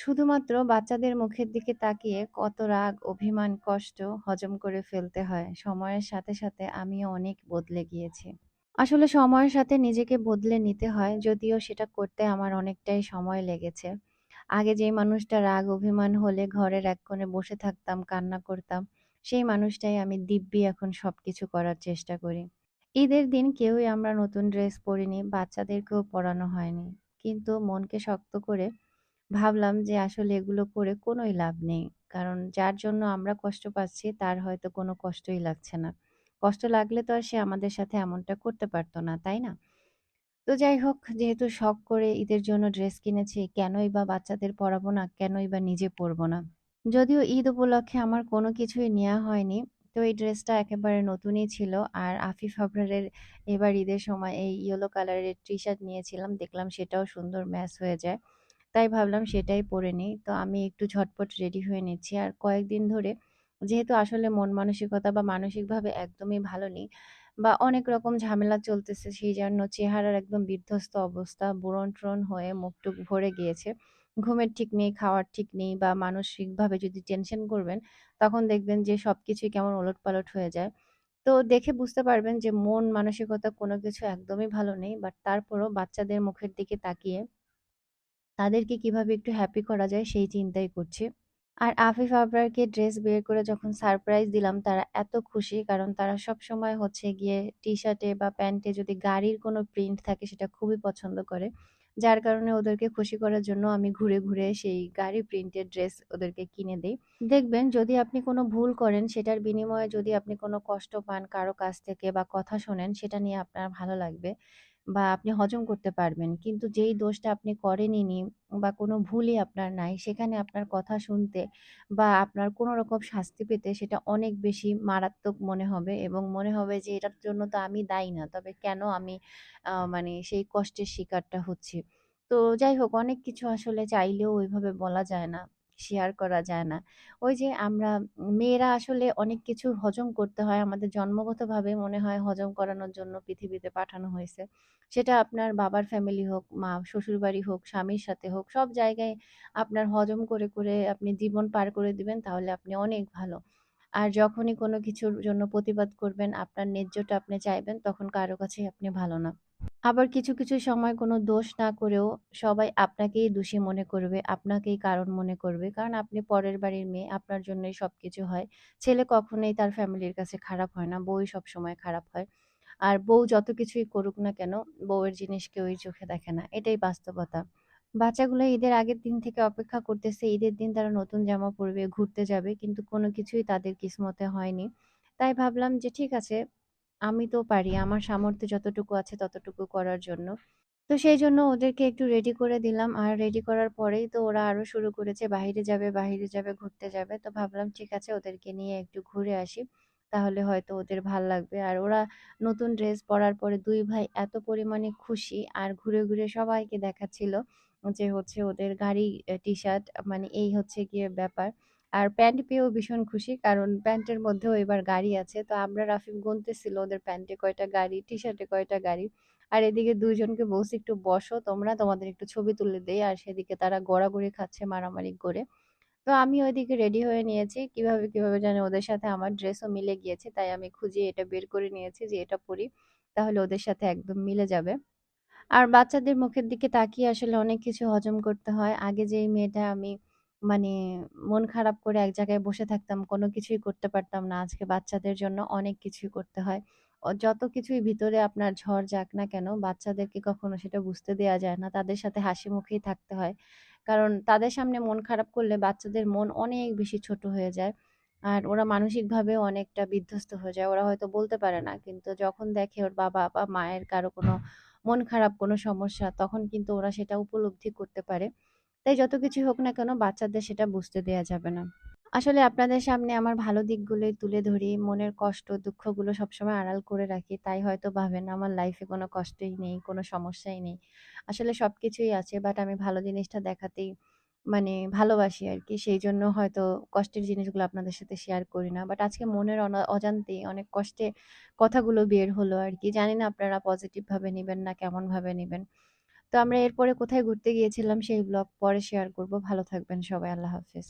শুধুমাত্র বাচ্চাদের মুখের দিকে তাকিয়ে কত রাগ, অভিমান, কষ্ট হজম করে ফেলতে হয়। সময়ের সাথে, সাথে আমিও অনেক বদলে গিয়েছি। আসলে সময়ের সাথে নিজেকে বদলে নিতে হয়, যদিও সেটা করতে আমার অনেকটাই সময় লেগেছে। আগে যেই মানুষটা রাগ, অভিমান হলে ঘরের এক কোণে বসে থাকতাম, কান্না করতাম, সেই মানুষটাই আমি দিব্যি এখন সবকিছু করার চেষ্টা করি। ঈদের দিন কেউই আমরা নতুন ড্রেস পরিনি, বাচ্চাদেরকেও পরানো হয়নি। কিন্তু মনকে শক্ত করে ভাবলাম যে আসলে এগুলো করে কোনোই লাভ নেই। কারণ যার জন্য আমরা কষ্ট পাচ্ছি তার হয়তো কোনো কষ্টই লাগছে না। কষ্ট লাগলে তো আর সে আমাদের সাথে এমনটা করতে পারতো না, তাই না? তো যাই হোক যেহেতু শখ করে ঈদের জন্য ড্রেস কিনেছি, কেনই বা বাচ্চাদের পরাবো না? কেনই বা নিজে পরবো না? যদিও ঈদ উপলক্ষে আমার কোনো কিছুই নেওয়া হয়নি। তো এই ড্রেসটা একেবারে নতুনই ছিল। আর আফিফ আবরারের এবার ঈদের সময় এই ইয়েলো কালারের টি-শার্ট নিয়েছিলাম। দেখলাম সেটাও সুন্দর ম্যাচ হয়ে যায়। তাই ভাবলাম সেটাই পরে নিই। তো আমি একটু ঝটপট রেডি হয়ে নিচ্ছি। আর কয়েকদিন ধরে যেহেতু আসলে মন মানসিকতা বা মানসিকভাবে একদমই ভালো নেই বা অনেক রকম ঝামেলা চলতেছে সেই জন্য চেহারার একদম বিধ্বস্ত অবস্থা, ব্রণ-ট্রণ হয়ে মুখ-টুখ ভরে গিয়েছে। ঘুমের ঠিক নেই, খাওয়ার ঠিক নেই বা মানসিকভাবে যদি টেনশন করবেন, তখন দেখবেন যে সবকিছুই কেমন ওলট পালট হয়ে যায়। তো দেখে বুঝতে পারবেন যে মন মানসিকতা কোনো কিছু একদমই ভালো নেই। বাট তারপরও বাচ্চাদের মুখের দিকে তাকিয়ে তাদেরকে কীভাবে একটু হ্যাপি করা যায় সেই চিন্তাই করছি। আর আফিফ আবরারকে ড্রেস বের করে যখন সারপ্রাইজ দিলাম তারা এত খুশি কারণ তারা সবসময় হচ্ছে গিয়ে টি-শার্টে বা প্যান্টে যদি গাড়ির কোনো প্রিন্ট থাকে সেটা খুবই পছন্দ করে। যার কারণে ওদেরকে খুশি করার জন্য আমি ঘুরে, ঘুরে সেই গাড়ি প্রিন্টের ড্রেস ওদেরকে কিনে দেই। দেখবেন যদি আপনি কোনো ভুল করেন সেটার বিনিময়ে যদি আপনি কোনো কষ্ট পান কারও কাছ থেকে বা কথা শোনেন সেটা নিয়ে আপনার ভালো লাগবে বা আপনি হজম করতে পারবেন। কিন্তু যেই দোষটা আপনি করেনইনি বা কোনো ভুলই আপনার নাই সেখানে আপনার কথা শুনতে বা আপনার কোনো রকম শাস্তি পেতে সেটা অনেক বেশি মারাত্মক মনে হবে এবং মনে হবে যে এটার জন্য তো আমি দায়ী না। তবে কেন আমি মানে সেই কষ্টের শিকারটা হচ্ছি। তো যাই হোক অনেক কিছু আসলে চাইলেও ওইভাবে বলা যায় না, শেয়ার করা যায় না। ওই যে আমরা মেয়েরা আসলে অনেক কিছু হজম করতে হয়। আমাদের জন্মগতভাবে মনে হয় হজম করানোর জন্য পৃথিবীতে পাঠানো হয়েছে। সেটা আপনার বাবার ফ্যামিলি হোক, মা শ্বশুরবাড়ি হোক, স্বামীর সাথে হোক, সব জায়গায় আপনার হজম করে, করে আপনি জীবন পার করে দিবেন তাহলে আপনি অনেক ভালো। আর যখনই কোনো কিছুর জন্য প্রতিবাদ করবেন, আপনার ন্যায্যটা আপনি চাইবেন তখন কারও কাছেই আপনি ভালো না। আবার কিছু, কিছু সময় কোনো দোষ না করেও সবাই আপনাকেই দোষী মনে করবে, আপনাকেই কারণ মনে করবে। কারণ আপনি পরের বাড়ির মেয়ে, আপনার জন্যই সব কিছু হয়। ছেলে কখনোই তার ফ্যামিলির কাছে খারাপ হয় না, বউই সবসময় খারাপ হয়। আর বউ যত কিছুই করুক না কেন, বউয়ের জিনিস কেউই চোখে দেখে না। এটাই বাস্তবতা। বাচ্চাগুলো ঈদের আগের দিন থেকে অপেক্ষা করতেছে, ঈদের দিন তারা নতুন জামা পরবে, ঘুরতে যাবে। কিন্তু কোনো কিছুই তাদের কিসমতে হয়নি। তাই ভাবলাম যে ঠিক আছে, আমি তো পারি। আমার সামর্থ্য যতটুকু আছে ততটুকু করার জন্য। তো সেই জন্য ওদেরকে একটু রেডি করে দিলাম। আর রেডি করার পরেই তো ওরা আরও শুরু করেছে বাহিরে যাবে, বাহিরে যাবে, ঘুরতে যাবে। তো ভাবলাম ঠিক আছে ওদেরকে নিয়ে একটু ঘুরে আসি। তাহলে হয়তো ওদের ভালো লাগবে। আর ওরা নতুন ড্রেস পরার পরে দুই ভাই এত পরিমাণে খুশি আর ঘুরে, ঘুরে সবাইকে দেখাচ্ছিল যে হচ্ছে ওদের গাড়ি এ টি-শার্ট মানে এই হচ্ছে গিয়ে ব্যাপার। আর প্যান্ট পেয়েও ভীষণ খুশি কারণ প্যান্টের মধ্যেও এবার গাড়ি আছে। তো আবরার, রাফিফ গুনতেছিল ওদের প্যান্টে কয়টা গাড়ি, টি-শার্টে কয়টা গাড়ি। আর এদিকে ২ জনকে বলছি, "একটু বসো তোমরা, তোমাদের একটু ছবি তুলে দেই।" আর সেদিকে তারা গড়াগড়ি খাচ্ছে মারামারি করে। তো আমি ওইদিকে রেডি হয়ে নিয়েছি। কীভাবে, কীভাবে জানি ওদের সাথে আমার ড্রেসও মিলে গিয়েছে। তাই আমি খুঁজে এটা বের করে নিয়েছি যে এটা পরি তাহলে ওদের সাথে একদম মিলে যাবে। আর বাচ্চাদের মুখের দিকে তাকিয়ে আসলে অনেক কিছু হজম করতে হয়। আগে যেই মেয়েটা আমি মানে মন খারাপ করে এক জায়গায় বসে থাকতাম, কোনো কিছুই করতে পারতাম না। আজকে বাচ্চাদের জন্য অনেক কিছুই করতে হয়। যত কিছুই ভিতরে আপনার ঝড় যাক না কেন, বাচ্চাদেরকে কখনো সেটা বুঝতে দেয়া যায় না। তাদের সাথে হাসি মুখেই থাকতে হয়। কারণ তাদের সামনে মন খারাপ করলে বাচ্চাদের মন অনেক বেশি ছোট হয়ে যায়। আর ওরা মানসিকভাবেও অনেকটা বিধ্বস্ত হয়ে যায়। ওরা হয়তো বলতে পারে না। কিন্তু যখন দেখে ওর বাবা বা মায়ের কারও কোনো মন খারাপ, কোনো সমস্যা তখন কিন্তু ওরা সেটা উপলব্ধি করতে পারে। তাই যত কিছুই হোক না কেন বাচ্চাদের সেটা বুঝতে দেয়া যাবে না। আসলে আপনাদের সামনে আমার ভালো দিকগুলোই তুলে ধরি। মনের কষ্ট, দুঃখগুলো সবসময় আড়াল করে রাখি। তাই হয়তো ভাবেন আমার লাইফে কোনো কষ্টই নেই, কোনো সমস্যাই নেই। আসলে সব কিছুই আছে বাট আমি ভালো জিনিসটা দেখাতেই মানে ভালোবাসি আর কি সেই জন্য হয়তো কষ্টের জিনিসগুলো আপনাদের সাথে শেয়ার করি না। বাট আজকে মনের অনা অজান্তেই অনেক কষ্টে কথাগুলো বের হলো আর কি জানি না আপনারা পজিটিভ ভাবে নিবেন না কেমনভাবে নিবেন। তো আমরা এরপরে কোথায় ঘুরতে গিয়েছিলাম সেই ব্লগ পরে শেয়ার করব। ভালো থাকবেন সবাই। আল্লাহ হাফেজ।